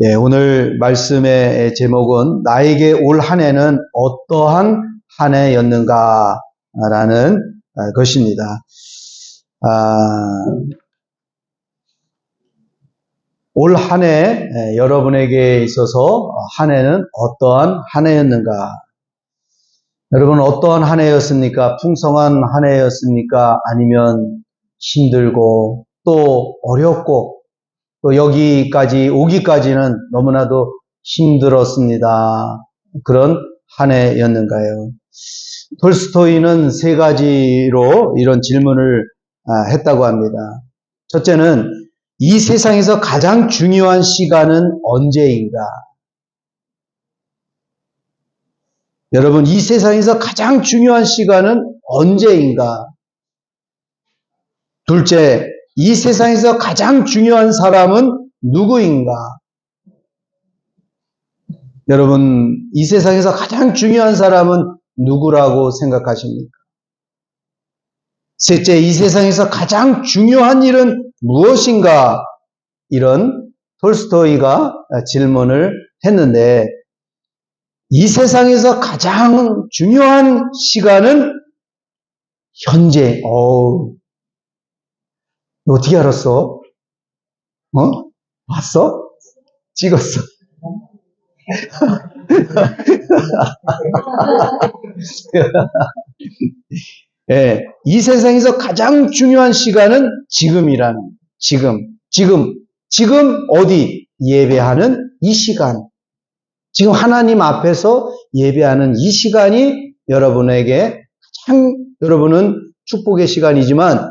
예, 오늘 말씀의 제목은 나에게 올 한 해는 어떠한 한 해였는가라는 아, 것입니다. 아, 올 한 해 여러분에게 있어서 한 해는 어떠한 한 해였는가? 여러분 어떠한 한 해였습니까? 풍성한 한 해였습니까? 아니면 힘들고 또 어렵고 또 여기까지 오기까지는 너무나도 힘들었습니다. 그런 한 해였는가요? 톨스토이는 세 가지로 이런 질문을 아, 했다고 합니다. 첫째는 이 세상에서 가장 중요한 시간은 언제인가? 여러분, 이 세상에서 가장 중요한 시간은 언제인가? 둘째, 이 세상에서 가장 중요한 사람은 누구인가? 여러분, 이 세상에서 가장 중요한 사람은 누구라고 생각하십니까? 셋째, 이 세상에서 가장 중요한 일은 무엇인가? 이런 톨스토이가 질문을 했는데, 이 세상에서 가장 중요한 시간은 현재, 어우, 너 어떻게 알았어? 어? 봤어? 찍었어. 예, 이 세상에서 가장 중요한 시간은 지금이라는, 지금, 지금, 지금 어디 예배하는 이 시간. 지금 하나님 앞에서 예배하는 이 시간이 여러분에게 가장 여러분은 축복의 시간이지만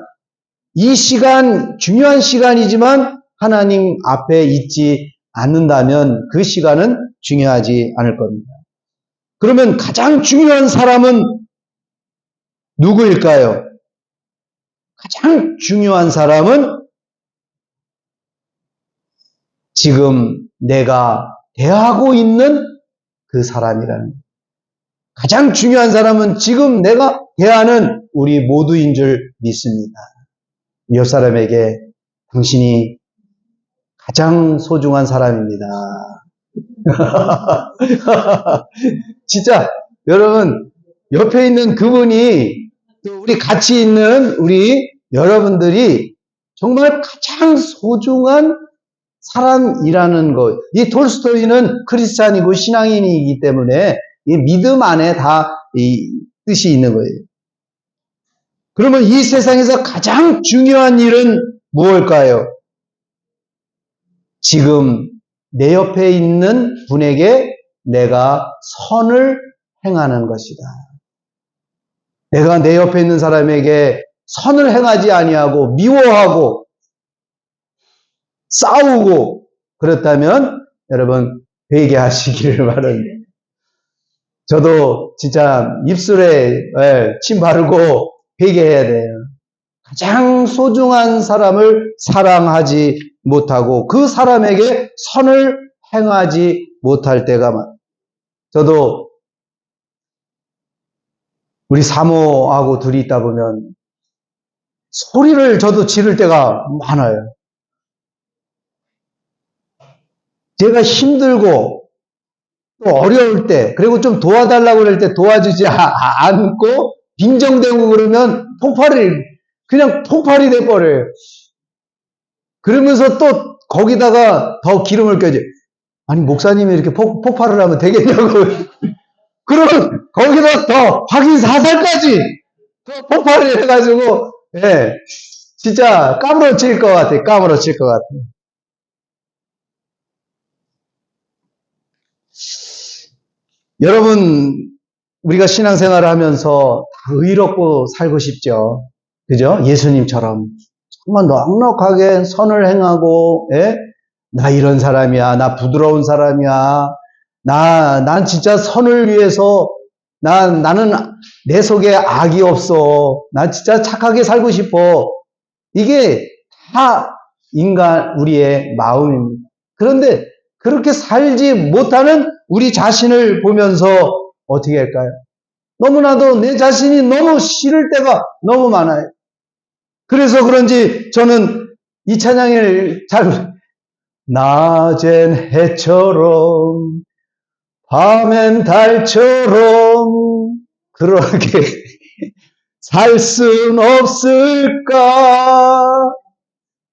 이 시간, 중요한 시간이지만 하나님 앞에 있지 않는다면 그 시간은 중요하지 않을 겁니다. 그러면 가장 중요한 사람은 누구일까요? 가장 중요한 사람은 지금 내가 대하고 있는 그 사람이라는 가장 중요한 사람은 지금 내가 대하는 우리 모두인 줄 믿습니다. 옆 사람에게 당신이 가장 소중한 사람입니다. 진짜 여러분 옆에 있는 그분이 또 우리 같이 있는 우리 여러분들이 정말 가장 소중한 사람이라는 것. 이 톨스토이는 크리스찬이고 신앙인이기 때문에 이 믿음 안에 다 이 뜻이 있는 거예요. 그러면 이 세상에서 가장 중요한 일은 무엇일까요? 지금 내 옆에 있는 분에게 내가 선을 행하는 것이다. 내가 내 옆에 있는 사람에게 선을 행하지 아니하고 미워하고 싸우고 그렇다면 여러분 회개하시기를 바랍니다. 저도 진짜 입술에 예, 침 바르고 회개해야 돼요. 가장 소중한 사람을 사랑하지 못하고 그 사람에게 선을 행하지 못할 때가 많. 저도 우리 사모하고 둘이 있다 보면 소리를 저도 지를 때가 많아요. 제가 힘들고 또 어려울 때, 그리고 좀 도와달라고 그럴 때 도와주지 않고, 빈정대고 그러면 폭발이, 그냥 폭발이 돼버려요. 그러면서 또 거기다가 더 기름을 껴줘. 아니, 목사님이 이렇게 폭, 폭발을 하면 되겠냐고. 그러면 거기다 더 확인 사살까지 더 폭발을 해가지고, 예, 진짜 까무러칠 것 같아. 까무러칠 것 같아. 여러분, 우리가 신앙생활을 하면서 의롭고 살고 싶죠. 그죠? 예수님처럼. 정말 넉넉하게 선을 행하고, 예? 나 이런 사람이야. 나 부드러운 사람이야. 나, 난 진짜 선을 위해서, 나, 나는 내 속에 악이 없어. 난 진짜 착하게 살고 싶어. 이게 다 인간, 우리의 마음입니다. 그런데 그렇게 살지 못하는 우리 자신을 보면서 어떻게 할까요? 너무나도 내 자신이 너무 싫을 때가 너무 많아요. 그래서 그런지 저는 이 찬양을 잘 낮엔 해처럼 밤엔 달처럼 그렇게 살 순 없을까?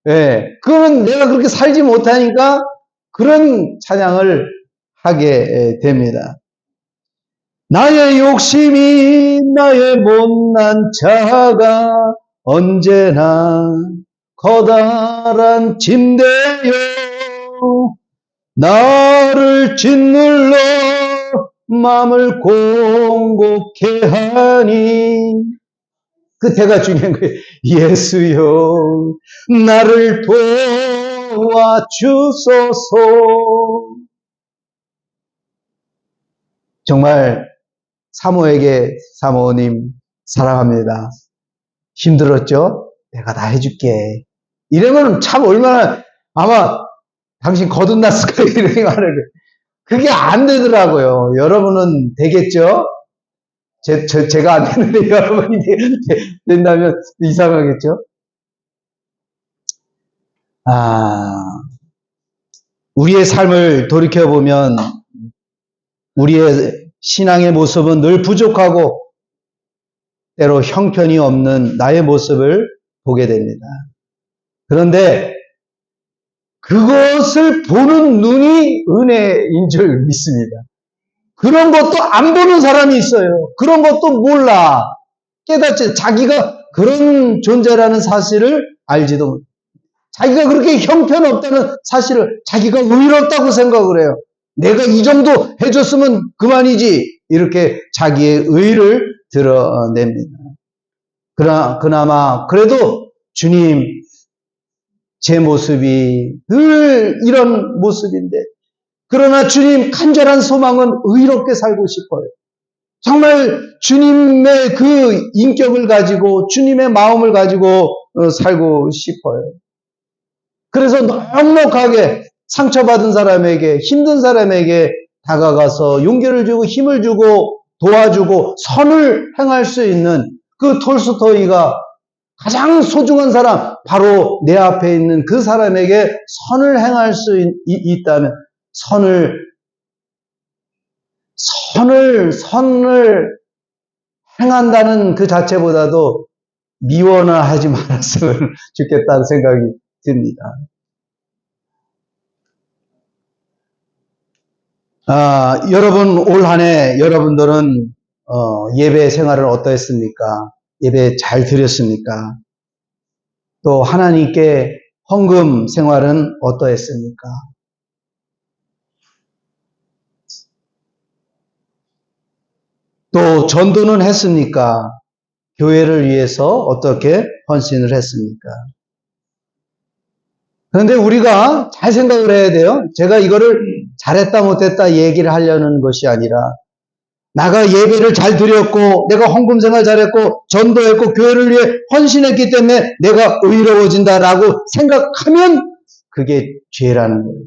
예, 그건 내가 그렇게 살지 못하니까 그런 찬양을 하게 됩니다. 나의 욕심이 나의 못난 자가 언제나 커다란 짐대요. 나를 짓눌러 마음을 공곡해 하니. 끝에가 중요한 거예요. 예수여 나를 도와주소서. 정말 사모에게 사모님 사랑합니다. 힘들었죠? 내가 다 해줄게. 이러면 참 얼마나 아마 당신 거듭났을 거예요. 이렇게 말을. 그게 안 되더라고요. 여러분은 되겠죠? 제, 저, 제가 안 되는데 여러분이 되- 된다면 이상하겠죠? 아, 우리의 삶을 돌이켜보면 우리의 신앙의 모습은 늘 부족하고 때로 형편이 없는 나의 모습을 보게 됩니다. 그런데 그것을 보는 눈이 은혜인 줄 믿습니다. 그런 것도 안 보는 사람이 있어요. 그런 것도 몰라. 깨닫지. 자기가 그런 존재라는 사실을 알지도 못. 자기가 그렇게 형편없다는 사실을 자기가 의롭다고 생각을 해요. 내가 이 정도 해줬으면 그만이지. 이렇게 자기의 의를 드러냅니다. 그러나, 그나마, 그래도 주님, 제 모습이 늘 이런 모습인데, 그러나 주님 간절한 소망은 의롭게 살고 싶어요. 정말 주님의 그 인격을 가지고 주님의 마음을 가지고 어, 살고 싶어요. 그래서 넉넉하게 상처받은 사람에게 힘든 사람에게 다가가서 용기를 주고 힘을 주고 도와주고 선을 행할 수 있는 그 톨스토이가 가장 소중한 사람 바로 내 앞에 있는 그 사람에게 선을 행할 수 있, 있다면 선을 선을 선을 행한다는 그 자체보다도 미워나 하지 말았으면 좋겠다는 생각이 듭니다. 아, 여러분 올 한 해 여러분들은 어, 예배 생활을 어떠했습니까? 예배 잘 드렸습니까? 또 하나님께 헌금 생활은 어떠했습니까? 또 전도는 했습니까? 교회를 위해서 어떻게 헌신을 했습니까? 그런데 우리가 잘 생각을 해야 돼요. 제가 이거를 잘했다 못했다 얘기를 하려는 것이 아니라 나가 예배를 잘 드렸고 내가 헌금 생활 잘했고 전도했고 교회를 위해 헌신했기 때문에 내가 의로워진다라고 생각하면 그게 죄라는 거예요.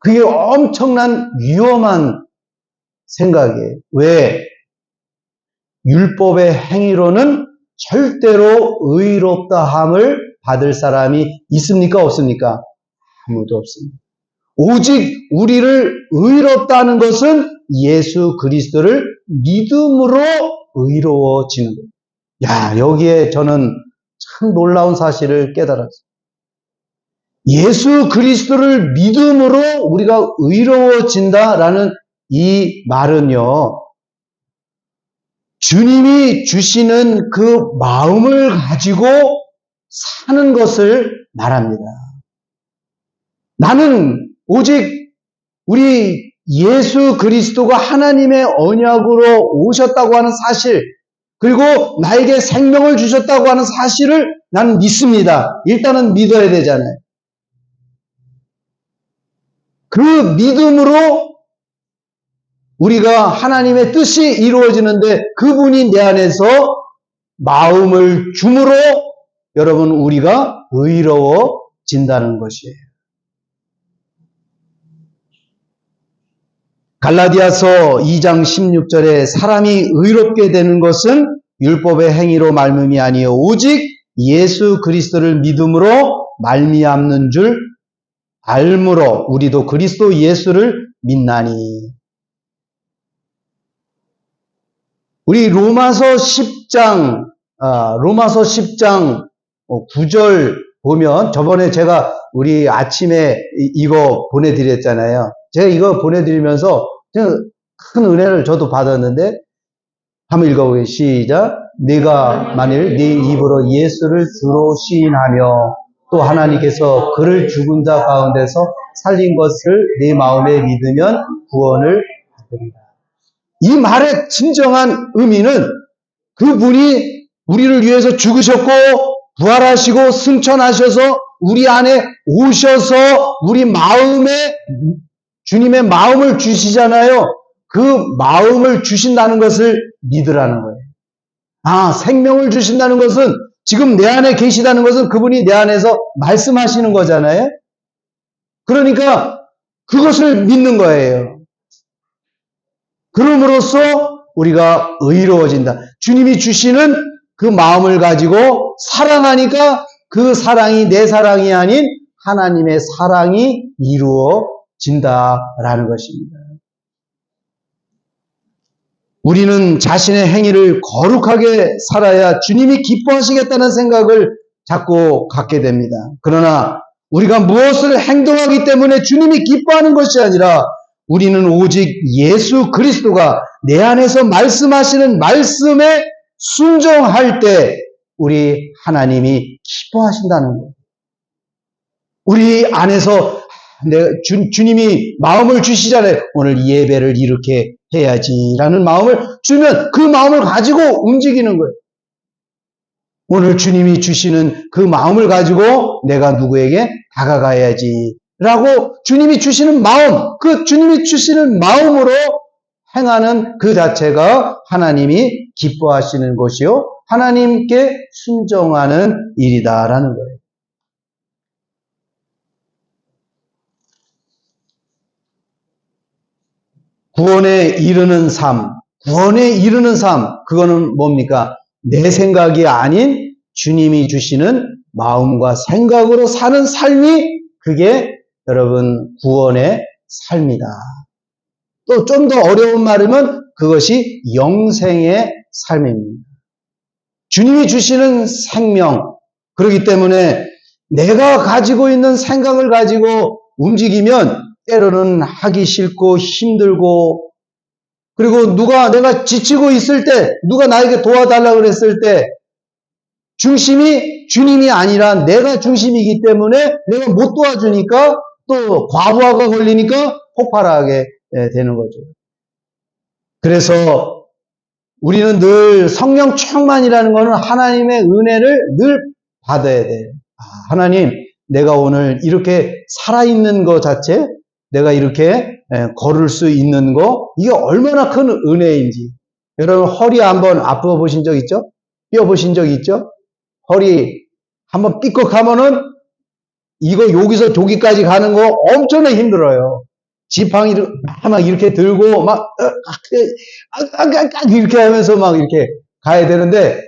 그게 엄청난 위험한 생각이에요. 왜? 율법의 행위로는 절대로 의롭다 함을 받을 사람이 있습니까? 없습니까? 아무도 없습니다. 오직 우리를 의롭다는 것은 예수 그리스도를 믿음으로 의로워지는 거예요. 야, 여기에 저는 참 놀라운 사실을 깨달았어요. 예수 그리스도를 믿음으로 우리가 의로워진다라는 이 말은요, 주님이 주시는 그 마음을 가지고 사는 것을 말합니다. 나는 오직 우리 예수 그리스도가 하나님의 언약으로 오셨다고 하는 사실, 그리고 나에게 생명을 주셨다고 하는 사실을 나는 믿습니다. 일단은 믿어야 되잖아요. 그 믿음으로 우리가 하나님의 뜻이 이루어지는데 그분이 내 안에서 마음을 줌으로 여러분 우리가 의로워진다는 것이에요. 갈라디아서 2장 16절에 사람이 의롭게 되는 것은 율법의 행위로 말미이 아니요 오직 예수 그리스도를 믿음으로 말미암는 줄 알므로 우리도 그리스도 예수를 믿나니. 우리 로마서 10장, 아, 로마서 10장 9절 보면 저번에 제가 우리 아침에 이- 이거 보내드렸잖아요. 제가 이거 보내드리면서 큰 은혜를 저도 받았는데 한번 읽어보겠습니다. 시작. 네가 만일 네 입으로 예수를 주로 시인하며 또 하나님께서 그를 죽은 자 가운데서 살린 것을 네 마음에 믿으면 구원을 받으리라. 이 말의 진정한 의미는 그분이 우리를 위해서 죽으셨고 부활하시고 승천하셔서 우리 안에 오셔서 우리 마음에 주님의 마음을 주시잖아요. 그 마음을 주신다는 것을 믿으라는 거예요. 아, 생명을 주신다는 것은 지금 내 안에 계시다는 것은 그분이 내 안에서 말씀하시는 거잖아요. 그러니까 그것을 믿는 거예요. 그럼으로써 우리가 의로워진다. 주님이 주시는 그 마음을 가지고 사랑하니까 그 사랑이 내 사랑이 아닌 하나님의 사랑이 이루어 진다라는 것입니다. 우리는 자신의 행위를 거룩하게 살아야 주님이 기뻐하시겠다는 생각을 자꾸 갖게 됩니다. 그러나 우리가 무엇을 행동하기 때문에 주님이 기뻐하는 것이 아니라 우리는 오직 예수 그리스도가 내 안에서 말씀하시는 말씀에 순종할 때 우리 하나님이 기뻐하신다는 거예요. 우리 안에서 내가 주, 주님이 마음을 주시잖아요. 오늘 이 예배를 이렇게 해야지라는 마음을 주면 그 마음을 가지고 움직이는 거예요. 오늘 주님이 주시는 그 마음을 가지고 내가 누구에게 다가가야지. 라고 주님이 주시는 마음, 그 주님이 주시는 마음으로 행하는 그 자체가 하나님이 기뻐하시는 것이요. 하나님께 순종하는 일이다라는 거예요. 구원에 이르는 삶, 구원에 이르는 삶, 그거는 뭡니까? 내 생각이 아닌 주님이 주시는 마음과 생각으로 사는 삶이 그게 여러분 구원의 삶이다. 또 좀 더 어려운 말이면 그것이 영생의 삶입니다. 주님이 주시는 생명, 그렇기 때문에 내가 가지고 있는 생각을 가지고 움직이면 때로는 하기 싫고 힘들고 그리고 누가 내가 지치고 있을 때 누가 나에게 도와달라고 그랬을 때 중심이 주님이 아니라 내가 중심이기 때문에 내가 못 도와주니까 또 과부하가 걸리니까 폭발하게 되는 거죠. 그래서 우리는 늘 성령 충만이라는 것은 하나님의 은혜를 늘 받아야 돼요. 아, 하나님, 내가 오늘 이렇게 살아있는 것 자체, 내가 이렇게 걸을 수 있는 거, 이게 얼마나 큰 은혜인지. 여러분, 허리 한번 아파 보신 적 있죠? 뼈 보신 적 있죠? 허리 한번 삐걱하면은 이거 여기서 저기까지 가는 거 엄청나게 힘들어요. 지팡이 막 이렇게 들고 막 이렇게 하면서 막 이렇게 가야 되는데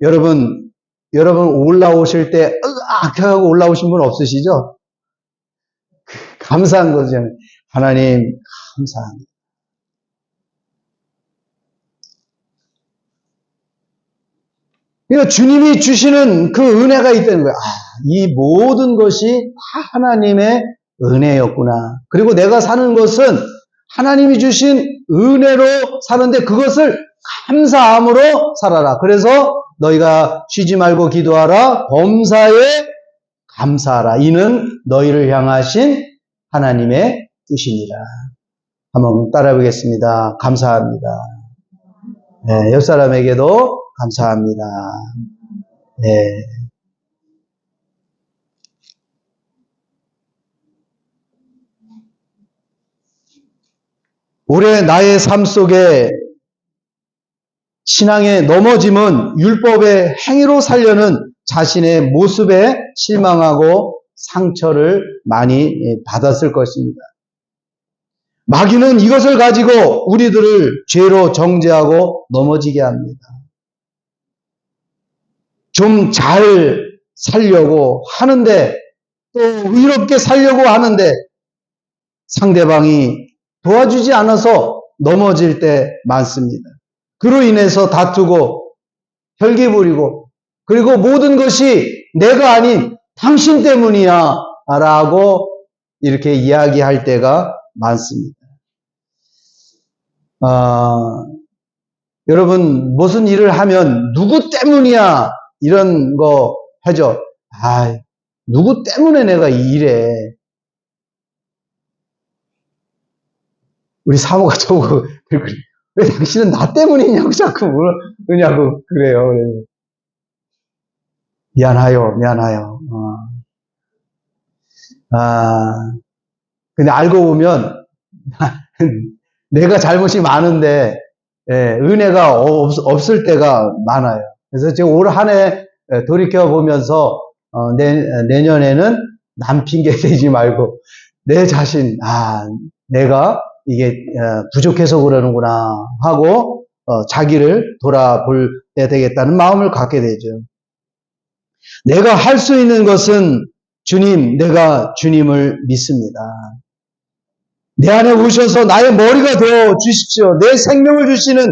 여러분 여러분 올라오실 때 으악 하고 올라오신 분 없으시죠? 감사한 거죠. 하나님 감사합니다. 그러니까 주님이 주시는 그 은혜가 있다는 거야. 아, 이 모든 것이 다 하나님의 은혜였구나. 그리고 내가 사는 것은 하나님이 주신 은혜로 사는데 그것을 감사함으로 살아라. 그래서 너희가 쉬지 말고 기도하라. 범사에 감사하라. 이는 너희를 향하신 하나님의 뜻이니라. 한번 따라 보겠습니다. 감사합니다. 네, 옆 사람에게도 감사합니다. 네. 올해 나의 삶 속에 신앙의 넘어짐은 율법의 행위로 살려는 자신의 모습에 실망하고 상처를 많이 받았을 것입니다. 마귀는 이것을 가지고 우리들을 죄로 정죄하고 넘어지게 합니다. 좀 잘 살려고 하는데 또 의롭게 살려고 하는데 상대방이 도와주지 않아서 넘어질 때 많습니다. 그로 인해서 다투고 혈기 부리고 그리고 모든 것이 내가 아닌 당신 때문이야 라고 이렇게 이야기할 때가 많습니다. 아, 여러분 무슨 일을 하면 누구 때문이야 이런 거 하죠. 아, 누구 때문에 내가 이 일에 우리 사모가 저보고 왜 당신은 나 때문이냐고 자꾸 그러냐고 그래요. 그래서 미안하요, 미안하요. 어. 아, 근데 알고 보면 내가 잘못이 많은데 예, 은혜가 없, 을 때가 많아요. 그래서 지금 올 한 해 돌이켜 보면서 어, 내, 내년에는 남 핑계 대지 말고 내 자신 아 내가 이게 어, 부족해서 그러는구나 하고 어, 자기를 돌아볼 때 되겠다는 마음을 갖게 되죠. 내가 할 수 있는 것은 주님, 내가 주님을 믿습니다. 내 안에 오셔서 나의 머리가 되어 주십시오. 내 생명을 주시는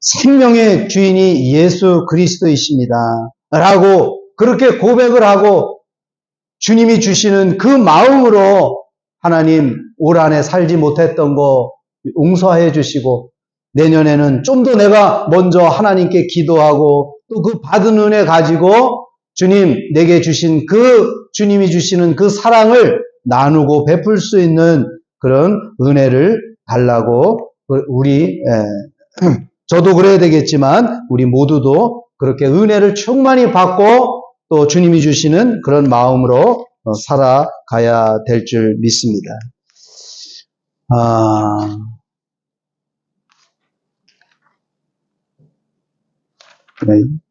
생명의 주인이 예수 그리스도이십니다. 라고 그렇게 고백을 하고 주님이 주시는 그 마음으로 하나님 올 한해 살지 못했던 거 용서해 주시고 내년에는 좀 더 내가 먼저 하나님께 기도하고 또 그 받은 은혜 가지고 주님 내게 주신 그 주님이 주시는 그 사랑을 나누고 베풀 수 있는 그런 은혜를 달라고 우리 저도 그래야 되겠지만 우리 모두도 그렇게 은혜를 충만히 받고 또 주님이 주시는 그런 마음으로 어, 살아가야 될 줄 믿습니다. 아, 네.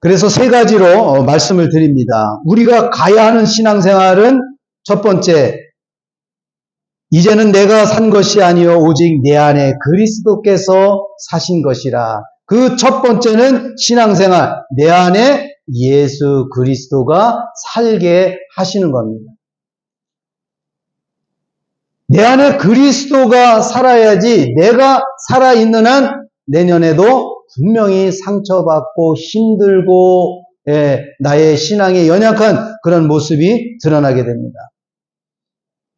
그래서 세 가지로 어, 말씀을 드립니다. 우리가 가야 하는 신앙생활은 첫 번째, 이제는 내가 산 것이 아니요 오직 내 안에 그리스도께서 사신 것이라. 그 첫 번째는 신앙생활, 내 안에 예수 그리스도가 살게 하시는 겁니다. 내 안에 그리스도가 살아야지 내가 살아있는 한 내년에도 분명히 상처받고 힘들고 예, 나의 신앙에 연약한 그런 모습이 드러나게 됩니다.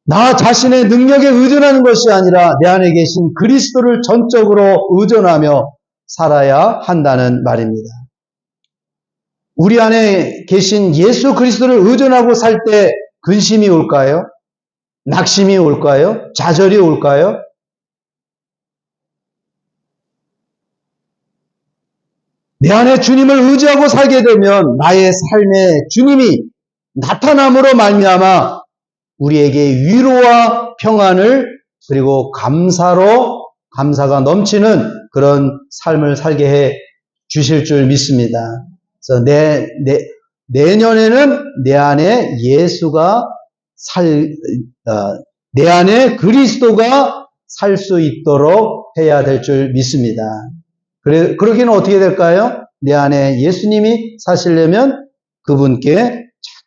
나 자신의 능력에 의존하는 것이 아니라 내 안에 계신 그리스도를 전적으로 의존하며 살아야 한다는 말입니다. 우리 안에 계신 예수 그리스도를 의존하고 살 때 근심이 올까요? 낙심이 올까요? 좌절이 올까요? 내 안에 주님을 의지하고 살게 되면 나의 삶에 주님이 나타남으로 말미암아 우리에게 위로와 평안을 그리고 감사로 감사가 넘치는 그런 삶을 살게 해 주실 줄 믿습니다. 그래서 내, 내 내년에는 내 안에 예수가 살, 어, 내 안에 그리스도가 살 수 있도록 해야 될 줄 믿습니다. 그래, 그러기는 어떻게 될까요? 내 안에 예수님이 사시려면 그분께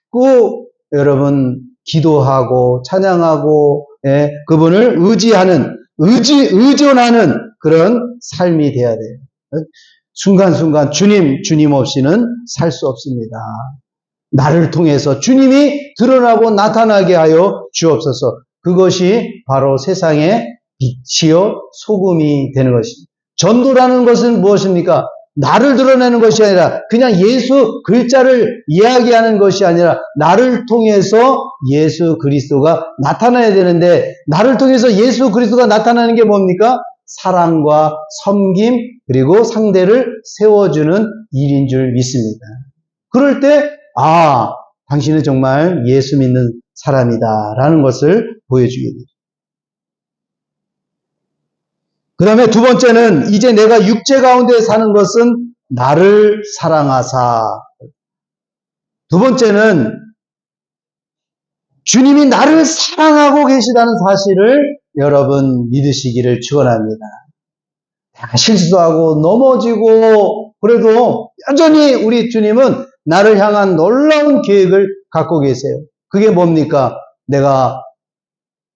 자꾸 여러분 기도하고 찬양하고 예, 그분을 의지하는 의지 의존하는 그런 삶이 돼야 돼요. 순간순간 주님 주님 없이는 살 수 없습니다. 나를 통해서 주님이 드러나고 나타나게 하여 주옵소서. 그것이 바로 세상의 빛이요 소금이 되는 것입니다. 전도라는 것은 무엇입니까? 나를 드러내는 것이 아니라 그냥 예수 글자를 이야기하는 것이 아니라 나를 통해서 예수 그리스도가 나타나야 되는데 나를 통해서 예수 그리스도가 나타나는 게 뭡니까? 사랑과 섬김 그리고 상대를 세워주는 일인 줄 믿습니다. 그럴 때 아, 당신은 정말 예수 믿는 사람이다 라는 것을 보여주게 되죠. 그 다음에 두 번째는 이제 내가 육체 가운데 사는 것은 나를 사랑하사. 두 번째는 주님이 나를 사랑하고 계시다는 사실을 여러분 믿으시기를 축원합니다. 실수하고 넘어지고 그래도 여전히 우리 주님은 나를 향한 놀라운 계획을 갖고 계세요. 그게 뭡니까? 내가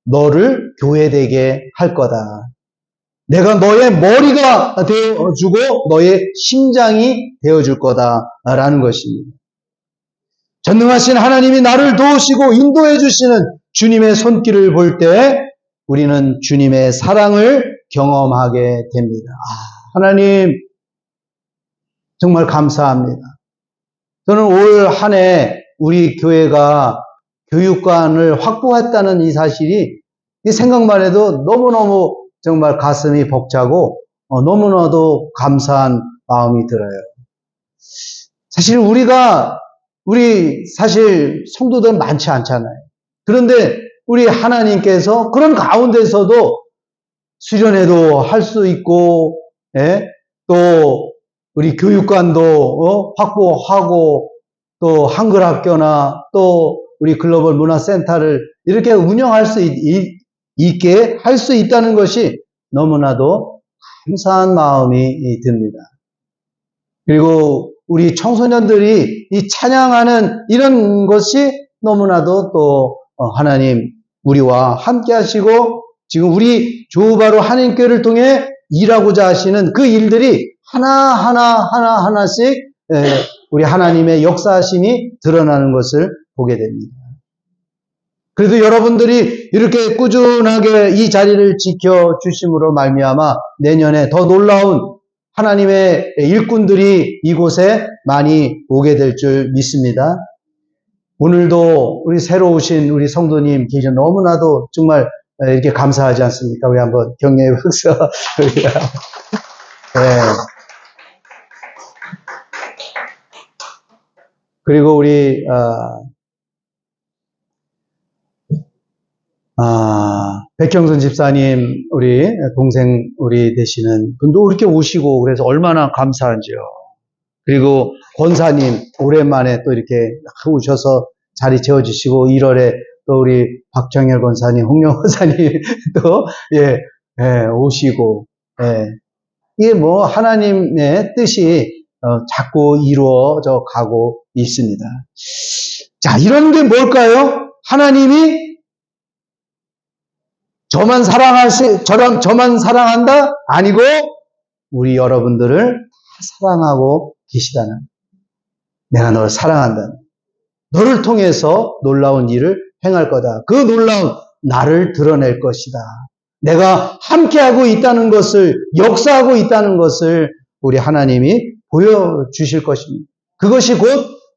너를 교회되게 할 거다. 내가 너의 머리가 되어주고 너의 심장이 되어줄 거다라는 것입니다. 전능하신 하나님이 나를 도우시고 인도해 주시는 주님의 손길을 볼 때 우리는 주님의 사랑을 경험하게 됩니다. 아, 하나님 정말 감사합니다. 저는 올 한 해 우리 교회가 교육관을 확보했다는 이 사실이 이 생각만 해도 너무너무 정말 가슴이 벅차고 어, 너무나도 감사한 마음이 들어요. 사실 우리가 우리 사실 성도들 많지 않잖아요. 그런데 우리 하나님께서 그런 가운데서도 수련회도 할 수 있고 예? 또 우리 교육관도 어? 확보하고 또 한글 학교나 또 우리 글로벌 문화센터를 이렇게 운영할 수 있, 있게 할 수 있다는 것이 너무나도 감사한 마음이 듭니다. 그리고 우리 청소년들이 이 찬양하는 이런 것이 너무나도 또 어, 하나님 우리와 함께 하시고 지금 우리 조바로 하나님께를 통해 일하고자 하시는 그 일들이 하나하나 하나하나씩 우리 하나님의 역사하심이 드러나는 것을 보게 됩니다. 그래도 여러분들이 이렇게 꾸준하게 이 자리를 지켜 주심으로 말미암아 내년에 더 놀라운 하나님의 일꾼들이 이곳에 많이 오게 될 줄 믿습니다. 오늘도 우리 새로 오신 우리 성도님 계셔 너무나도 정말 이렇게 감사하지 않습니까? 우리 한번 경례의 박수. 네. 그리고 우리 어, 아, 백경선 집사님, 우리 동생, 우리 되시는 분도 이렇게 오시고, 그래서 얼마나 감사한지요. 그리고 권사님, 오랜만에 또 이렇게 오셔서 자리 채워주시고, 1월에 또 우리 박정열 권사님, 홍영 권사님 또, 예, 예, 오시고, 예. 이게 뭐, 하나님의 뜻이 어, 자꾸 이루어져 가고 있습니다. 자, 이런 게 뭘까요? 하나님이 저만 사랑하시, 저랑, 저만 사랑한다? 아니고, 우리 여러분들을 다 사랑하고 계시다는. 내가 너를 사랑한다는. 너를 통해서 놀라운 일을 행할 거다. 그 놀라운 나를 드러낼 것이다. 내가 함께하고 있다는 것을, 역사하고 있다는 것을 우리 하나님이 보여주실 것입니다. 그것이 곧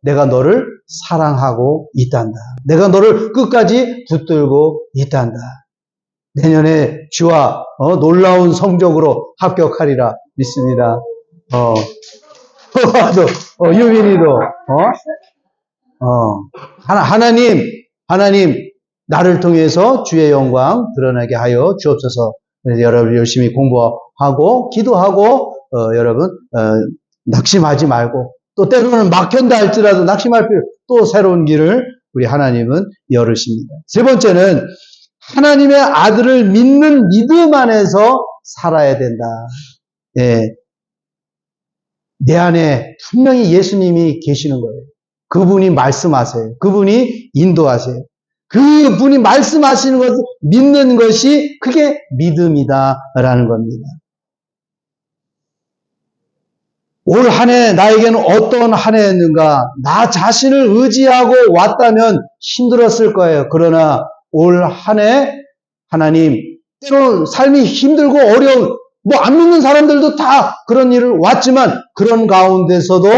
내가 너를 사랑하고 있단다. 내가 너를 끝까지 붙들고 있단다. 내년에 주와 어, 놀라운 성적으로 합격하리라 믿습니다. 어, 또, 어, 유민이도, 어, 어, 하나, 하나님, 하나님, 나를 통해서 주의 영광 드러나게 하여 주옵소서. 여러분 열심히 공부하고, 기도하고, 어, 여러분, 어, 낙심하지 말고, 또 때로는 막힌다 할지라도 낙심할 필요, 또 새로운 길을 우리 하나님은 열으십니다. 세 번째는 하나님의 아들을 믿는 믿음 안에서 살아야 된다. 예. 내 안에 분명히 예수님이 계시는 거예요. 그분이 말씀하세요. 그분이 인도하세요. 그분이 말씀하시는 것을 믿는 것이 그게 믿음이다라는 겁니다. 올 한 해 나에게는 어떤 한 해였는가? 나 자신을 의지하고 왔다면 힘들었을 거예요. 그러나 올 한 해 하나님 때로 삶이 힘들고 어려운 뭐 안 믿는 사람들도 다 그런 일을 왔지만 그런 가운데서도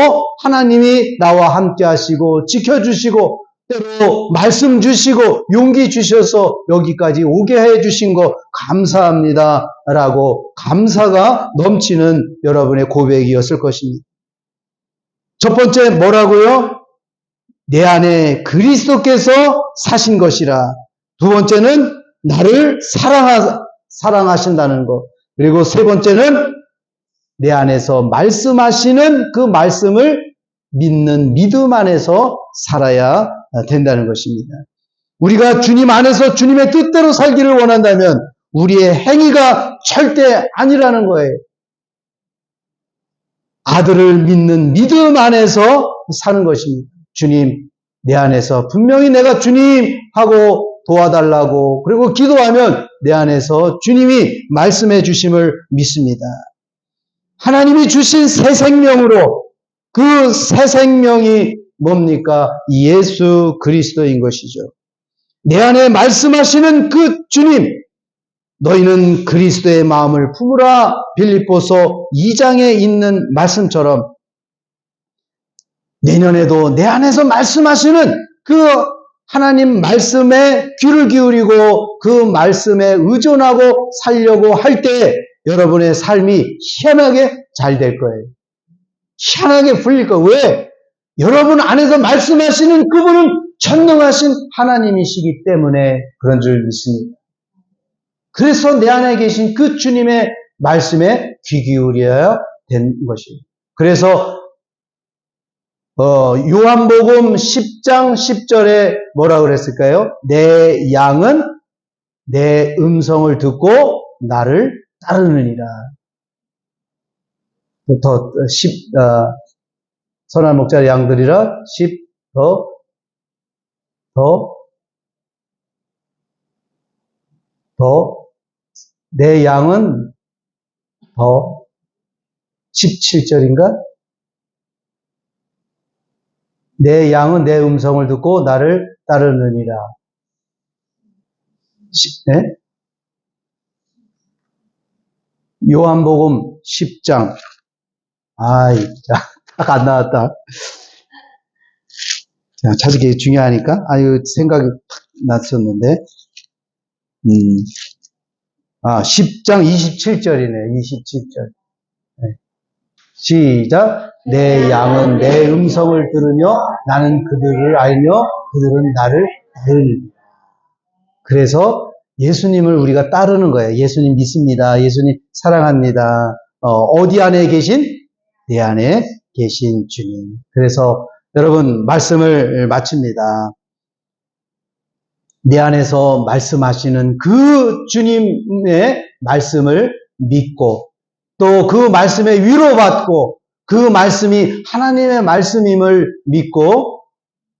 하나님이 나와 함께 하시고 지켜주시고 때로 말씀 주시고 용기 주셔서 여기까지 오게 해 주신 거 감사합니다. 라고 감사가 넘치는 여러분의 고백이었을 것입니다. 첫 번째 뭐라고요? 내 안에 그리스도께서 사신 것이라. 두 번째는 나를 사랑하, 사랑하신다는 것. 그리고 세 번째는 내 안에서 말씀하시는 그 말씀을 믿는 믿음 안에서 살아야 된다는 것입니다. 우리가 주님 안에서 주님의 뜻대로 살기를 원한다면 우리의 행위가 절대 아니라는 거예요. 아들을 믿는 믿음 안에서 사는 것입니다. 주님, 내 안에서 분명히 내가 주님 하고 도와달라고 그리고 기도하면 내 안에서 주님이 말씀해 주심을 믿습니다. 하나님이 주신 새 생명으로 그 새 생명이 뭡니까? 예수 그리스도인 것이죠. 내 안에 말씀하시는 그 주님, 너희는 그리스도의 마음을 품으라 빌립보서 2장에 있는 말씀처럼 내년에도 내 안에서 말씀하시는 그 하나님 말씀에 귀를 기울이고 그 말씀에 의존하고 살려고 할 때 여러분의 삶이 희한하게 잘 될 거예요. 희한하게 풀릴 거예요. 왜? 여러분 안에서 말씀하시는 그분은 전능하신 하나님이시기 때문에 그런 줄 믿습니다. 그래서 내 안에 계신 그 주님의 말씀에 귀 기울여야 된 것이에요. 그래서 어, 요한복음 10장 10절에 뭐라 그랬을까요? 내 양은 내 음성을 듣고 나를 따르느니라. 더, 10, 어, 선한 목자의 양들이라 10, 더, 더, 더, 내 양은 더, 17절인가? 내 양은 내 음성을 듣고 나를 따르느니라. 시- 네? 요한복음 10장. 아이, 자, 딱 안 나왔다. 자, 찾기 중요하니까. 아유, 생각이 탁 났었는데. 음. 아, 10장 27절이네, 27절. 시작. 내 양은 내 음성을 들으며 나는 그들을 알며 그들은 나를 따르느니라. 그래서 예수님을 우리가 따르는 거예요. 예수님 믿습니다. 예수님 사랑합니다. 어, 디 안에 계신? 내 안에 계신 주님. 그래서 여러분 말씀을 마칩니다. 내 안에서 말씀하시는 그 주님의 말씀을 믿고 또 그 말씀에 위로받고 그 말씀이 하나님의 말씀임을 믿고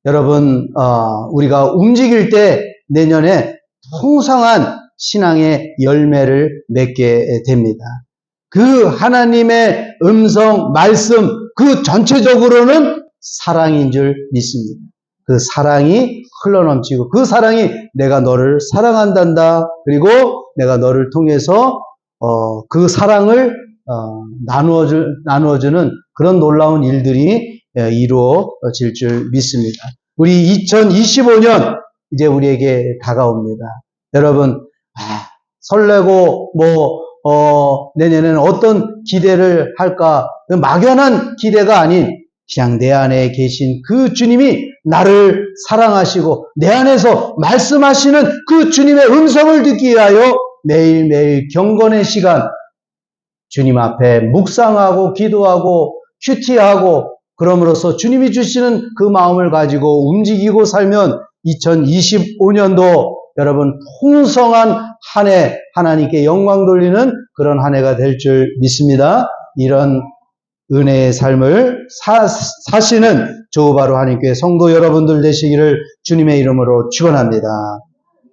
여러분 어, 우리가 움직일 때 내년에 풍성한 신앙의 열매를 맺게 됩니다. 그 하나님의 음성 말씀 그 전체적으로는 사랑인 줄 믿습니다. 그 사랑이 흘러넘치고 그 사랑이 내가 너를 사랑한단다. 그리고 내가 너를 통해서 어, 그 사랑을 어, 나누어주, 나누어주는 그런 놀라운 일들이 예, 이루어질 줄 믿습니다. 우리 2025년 이제 우리에게 다가옵니다. 여러분, 아, 설레고 뭐 어, 내년에는 어떤 기대를 할까? 막연한 기대가 아닌 그냥 내 안에 계신 그 주님이 나를 사랑하시고 내 안에서 말씀하시는 그 주님의 음성을 듣기 위하여 매일매일 경건의 시간 주님 앞에 묵상하고 기도하고 큐티하고 그럼으로써 주님이 주시는 그 마음을 가지고 움직이고 살면 2025년도 여러분 풍성한 한 해 하나님께 영광 돌리는 그런 한 해가 될 줄 믿습니다. 이런 은혜의 삶을 사, 사시는 조바로 하나님께 성도 여러분들 되시기를 주님의 이름으로 축원합니다.